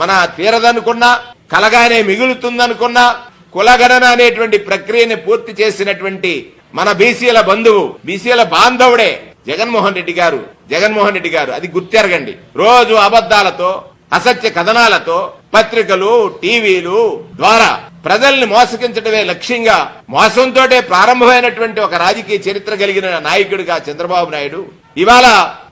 మన తీరదనుకున్నా కలగానే మిగులుతుందనుకున్నా కులగణన అనేటువంటి ప్రక్రియని పూర్తి చేసినటువంటి మన బీసీల బంధువు బీసీల బాంధవుడే జగన్మోహన్ రెడ్డి గారు. జగన్మోహన్ రెడ్డి గారు అది గుర్తెరగండి. రోజు అబద్ధాలతో అసత్య కథనాలతో పత్రికలు టీవీలు ద్వారా ప్రజల్ని మోసగించడమే లక్ష్యంగా మోసంతో ప్రారంభమైనటువంటి ఒక రాజకీయ చరిత్ర కలిగిన నాయకుడిగా చంద్రబాబు నాయుడు ఇవాళ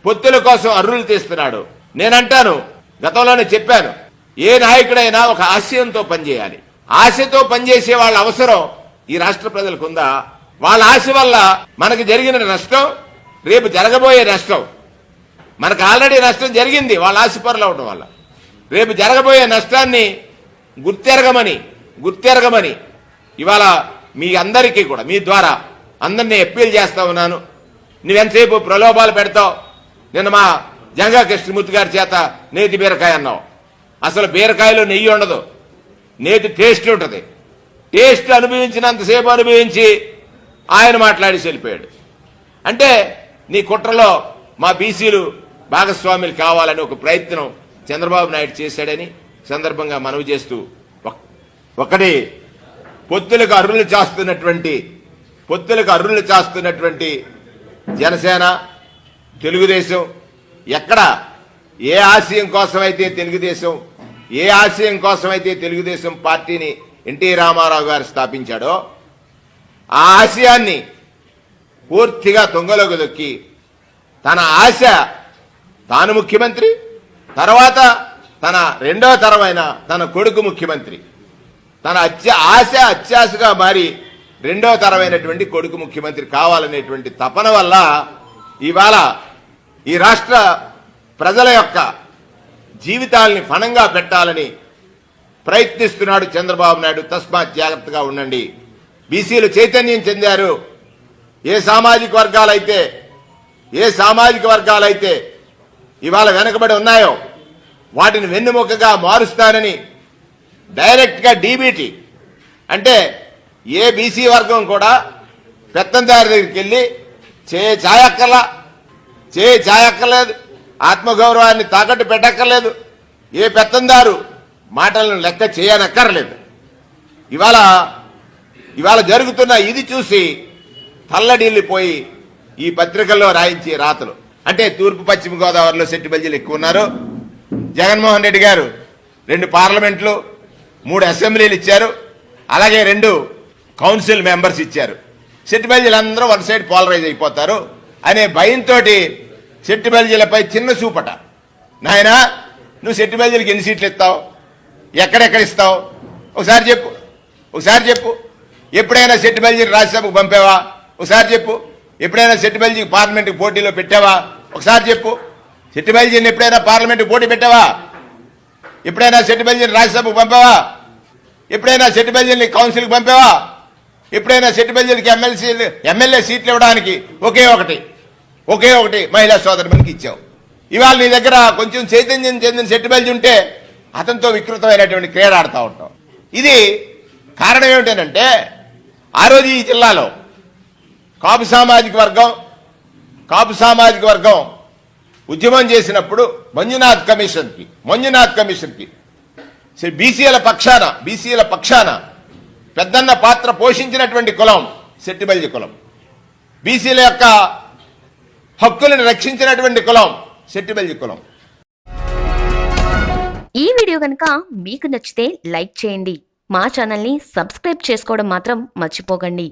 పొత్తుల కోసం అర్రులు తీస్తున్నాడు. నేనంటాను గతంలోనే చెప్పాను ఏ నాయకుడైనా ఒక ఆశయంతో పనిచేయాలి. ఆశతో పనిచేసే వాళ్ళ అవసరం ఈ రాష్ట్ర ప్రజలకు ఉందా? వాళ్ళ ఆశ వల్ల మనకి జరిగిన నష్టం రేపు జరగబోయే నష్టం. మనకు ఆల్రెడీ నష్టం జరిగింది వాళ్ళ ఆశపరులు అవడం వల్ల. రేపు జరగబోయే నష్టాన్ని గుర్తెరగమని గుర్తెరగమని ఇవాళ మీ అందరికీ కూడా మీ ద్వారా అందరినీ అప్పీల్ చేస్తా ఉన్నాను. నువ్వెంతసేపు ప్రలోభాలు పెడతావు? నిన్న మా జంగా కృష్ణమూర్తి గారి చేత నేతి బీరకాయ అన్నావు. అసలు బీరకాయలో నెయ్యి ఉండదు. నేతి టేస్ట్ ఉంటుంది. టేస్ట్ అనుభవించినంతసేపు అనుభవించి ఆయన మాట్లాడి వెళ్ళిపోయాడు. అంటే నీ కుట్రలో మా బీసీలు భాగస్వాములు కావాలని ఒక ప్రయత్నం చంద్రబాబు నాయుడు చేశాడని సందర్భంగా మనవి చేస్తూ ఒకటి పొత్తులకు అర్రులు చేస్తున్నటువంటి పొత్తులకు అర్రులు చేస్తున్నటువంటి జనసేన తెలుగుదేశం ఎక్కడ ఏ ఆశయం కోసమైతే తెలుగుదేశం ఏ ఆశయం కోసమైతే తెలుగుదేశం పార్టీని ఎన్టీ రామారావు గారు స్థాపించాడో ఆ ఆశయాన్ని పూర్తిగా తొంగలోకి దొక్కి తన ఆశ తాను ముఖ్యమంత్రి తర్వాత తన రెండో తరమైన తన కొడుకు ముఖ్యమంత్రి. తన అత్య ఆశ అత్యాశగా మారి రెండో తరమైనటువంటి కొడుకు ముఖ్యమంత్రి కావాలనేటువంటి తపన వల్ల ఇవాళ ఈ రాష్ట్ర ప్రజల యొక్క జీవితాల్ని ఫణంగా పెట్టాలని ప్రయత్నిస్తున్నాడు చంద్రబాబు నాయుడు. తస్మాత్ జాగ్రత్తగా ఉండండి. బీసీలు చైతన్యం చెందారు. ఏ సామాజిక వర్గాలైతే ఏ సామాజిక వర్గాలైతే ఇవాళ వెనకబడి ఉన్నాయో వాటిని వెన్నుముకగా మారుస్తానని డైరెక్ట్గా డీబీటీ అంటే ఏ బీసీ వర్గం కూడా పెత్తందారి దగ్గరికి వెళ్ళి చే ఛాయక్కర్లా చే ఛాయక్కర్లేదు ఆత్మగౌరవాన్ని తాకట్టు పెట్టక్కర్లేదు. ఏ పెత్తందారు మాటలను లెక్క చేయనక్కర్లేదు. ఇవాళ ఇవాళ జరుగుతున్న ఇది చూసి తల్లడిల్లిపోయి ఈ పత్రికల్లో రాయించే రాతలు. అంటే తూర్పు పశ్చిమ గోదావరిలో సెట్టి బల్జీలు ఎక్కువ ఉన్నారు. జగన్మోహన్ రెడ్డి గారు రెండు పార్లమెంట్లు మూడు అసెంబ్లీలు ఇచ్చారు. అలాగే రెండు కౌన్సిల్ మెంబర్స్ ఇచ్చారు. సెట్టి అందరూ వన్ సైడ్ పోలరైజ్ అయిపోతారు. అనే భయంతో సెట్టి బల్జీలపై చిన్న చూపట నాయనా నువ్వు సెట్టి బల్జీలకి ఎన్ని సీట్లు ఇస్తావు ఎక్కడెక్కడ ఇస్తావు? ఒకసారి చెప్పు. ఒకసారి చెప్పు. ఎప్పుడైనా సెట్టి బల్జీని రాజ్యసభకు పంపావా? ఒకసారి చెప్పు. ఎప్పుడైనా సెట్టి బల్జీకి పార్లమెంట్కి పోటీలో పెట్టావా? ఒకసారి చెప్పు. సెట్టి బల్జీని ఎప్పుడైనా పార్లమెంట్కి పోటీ పెట్టావా? ఎప్పుడైనా సెట్టి బల్జీని రాజ్యసభకు పంపావా? ఎప్పుడైనా సెట్టి బల్జీని కౌన్సిల్కి పంపావా? ఎప్పుడైనా సెట్టి బల్జీలకి ఎమ్మెల్సీ ఎమ్మెల్యే సీట్లు ఇవ్వడానికి ఒకే ఒకటి. ఒకే ఒకటి మహిళా సోదరునికి ఇచ్చావు. ఇవాళ నీ దగ్గర కొంచెం చైతన్యం చెందిన సెట్టిబల్జి ఉంటే అతనితో వికృతమైనటువంటి క్రీడ ఆడుతూ ఉంటాం ఇది కారణం ఏమిటంటే ఆ రోజు ఈ జిల్లాలో కాపు సామాజిక వర్గం కాపు సామాజిక వర్గం ఉద్యమం చేసినప్పుడు మంజునాథ్ కమిషన్కి మంజునాథ్ కమిషన్కి శ్రీ బీసీల పక్షాన బీసీల పక్షాన పెద్దన్న పాత్ర పోషించినటువంటి కులం సెట్టిబల్జి కులం. బీసీల యొక్క హక్కులను రక్షించినటువంటి కులం శెట్టిబల్జి కులం. ఈ వీడియో కనుక మీకు నచ్చితే లైక్ చేయండి. మా ఛానల్ని సబ్స్క్రైబ్ చేసుకోవడం మాత్రం మర్చిపోకండి.